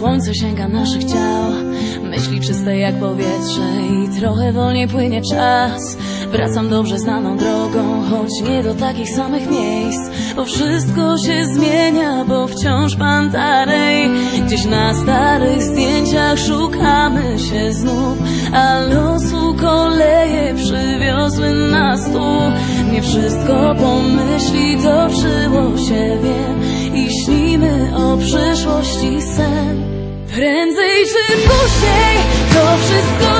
Słońce sięga naszych ciał. Myśli czyste jak powietrze I trochę wolniej płynie czas. Wracam dobrze znaną drogą Choć nie do takich samych miejsc. Bo wszystko się zmienia Bo wciąż Pantarej Gdzieś na starych zdjęciach Szukamy się znów A losu koleje Przywiozły nas tu Nie wszystko pomyśli Toczyło się przyszłości sen. Prędzej czy później to wszystko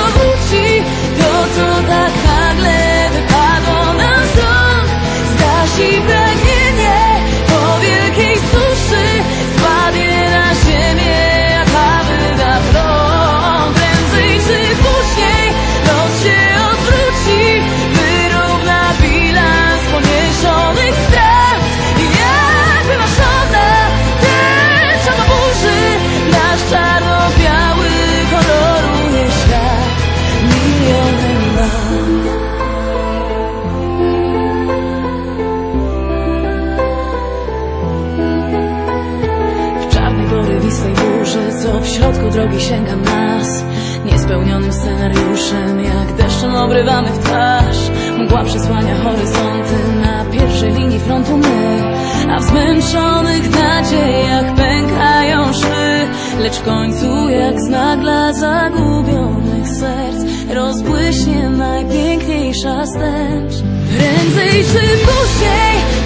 co w środku drogi sięga nas. Niespełnionym scenariuszem, jak deszczem obrywamy w twarz. Mgła przysłania horyzonty, na pierwszej linii frontu my. A w zmęczonych nadziejach pękają szwy Lecz w końcu jak znak dla zagubionych serc Rozbłyśnie najpiękniejsza stęcz Prędzej czy później